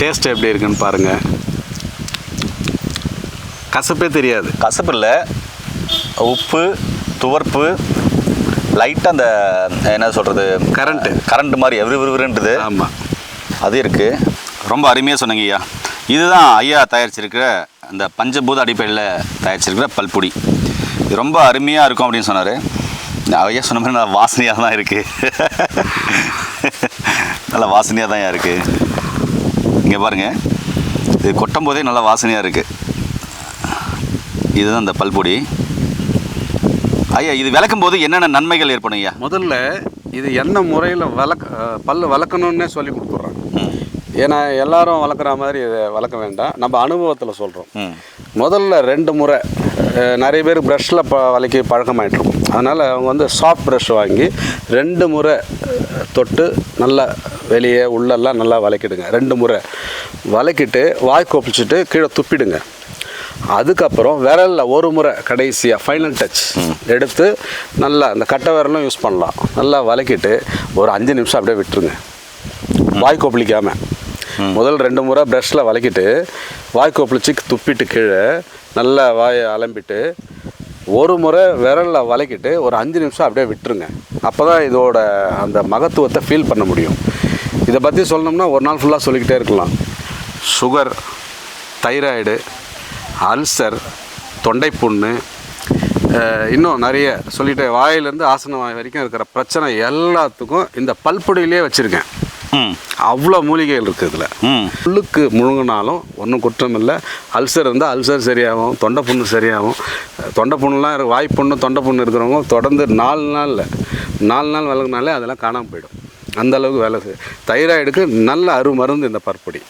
Taste எப்படி இருக்குன்னு பாருங்கள் கசப்பே தெரியாது. கசப்பு இல்லை. உப்பு துவர்ப்பு லைட்டாக அந்த என்ன சொல்கிறது கரண்ட்டு கரண்ட் மாதிரி எவ்ரி விறுவிறுன்றது ஆமாம் அது இருக்குது ரொம்ப அருமையாக சொன்னீங்க ஐயா. இதுதான் ஐயா தயாரிச்சிருக்கிற அந்த பஞ்சபூத அடிப்படையில் தயாரிச்சிருக்கிற பல்பொடி. இது ரொம்ப அருமையாக இருக்கும் அப்படின்னு சொன்னார். ஐயா சொன்ன மாதிரி நல்லா வாசனையாக தான் இருக்குது நல்ல வாசனையாக தான் இருக்குது இங்கே பாருங்கள் இது கொட்டும் போதே நல்லா வாசனையாக இருக்குது இதுதான் அந்த பல்பொடி. ஐயா இது விளக்கும் போது என்னென்ன நன்மைகள் ஏற்படும் ஐயா? முதல்ல இது என்ன முறையில் வளர்க்க பல்லு வளர்க்கணுன்னே சொல்லி கொடுத்துட்றாங்க. ஏன்னா எல்லாரும் வளர்க்குற மாதிரி இதை வளர்க்க வேண்டாம். நம்ம அனுபவத்தில் சொல்கிறோம் முதல்ல ரெண்டு முறை நிறைய பேர் ப்ரஷ்ஷில் ப வலிக்க பழக்கமாயிட்டு இருக்கும் அதனால் அவங்க வந்து சாஃப்ட் ப்ரஷ் வாங்கி ரெண்டு முறை தொட்டு நல்லா வெளியே உள்ளெல்லாம் நல்லா வளைக்கிடுங்க. ரெண்டு முறை வளைக்கிட்டு வாய் கொப்பிச்சிட்டு கீழே துப்பிடுங்க. அதுக்கப்புறம் விரலில் ஒரு முறை கடைசியாக ஃபைனல் டச் எடுத்து நல்லா அந்த கட்டை விரலும் யூஸ் பண்ணலாம். நல்லா வளைக்கிட்டு ஒரு அஞ்சு நிமிஷம் அப்படியே விட்டுருங்க. வாய் கொப்பளிக்காமல் முதல் ரெண்டு முறை ப்ரஷ்ஷில் வளைக்கிட்டு வாய் துப்பிட்டு கீழே நல்லா வாயை அலம்பிட்டு ஒரு முறை விரலில் வளைக்கிட்டு ஒரு அஞ்சு நிமிஷம் அப்படியே விட்டுருங்க. அப்போ தான் இதோட அந்த மகத்துவத்தை ஃபீல் பண்ண முடியும். இதை பற்றி சொல்லணும்னா ஒரு நாள் ஃபுல்லாக சொல்லிக்கிட்டே இருக்கலாம். சுகர் தைராய்டு அல்சர் தொண்டைப்புண்ணு புண்ணு இன்னும் நிறைய சொல்லிட்டு வாயிலேருந்து ஆசன வாய் வரைக்கும் இருக்கிற பிரச்சனை எல்லாத்துக்கும் இந்த பல்பொடியிலே வச்சுருக்கேன். அவ்வளோ மூலிகைகள் இருக்குது இதில். ம். புல்லுக்கு முழுங்கினாலும் ஒன்றும் குற்றம் இல்லை அல்சர் இருந்தால் அல்சர் சரியாகும். தொண்டை புண்ணு சரியாகும். தொண்டை புண்ணுலாம் வாய் புண்ணு தொண்டை புண்ணு இருக்கிறவங்க தொடர்ந்து நாலு நாளில் நாலு நாள் விலகுனாலே அதெல்லாம் காணாமல் போயிடும். அந்த அளவுக்கு வேலை செய்யும் தைராய்டுக்கு நல்ல அருமருந்து இந்த பற்பொடி.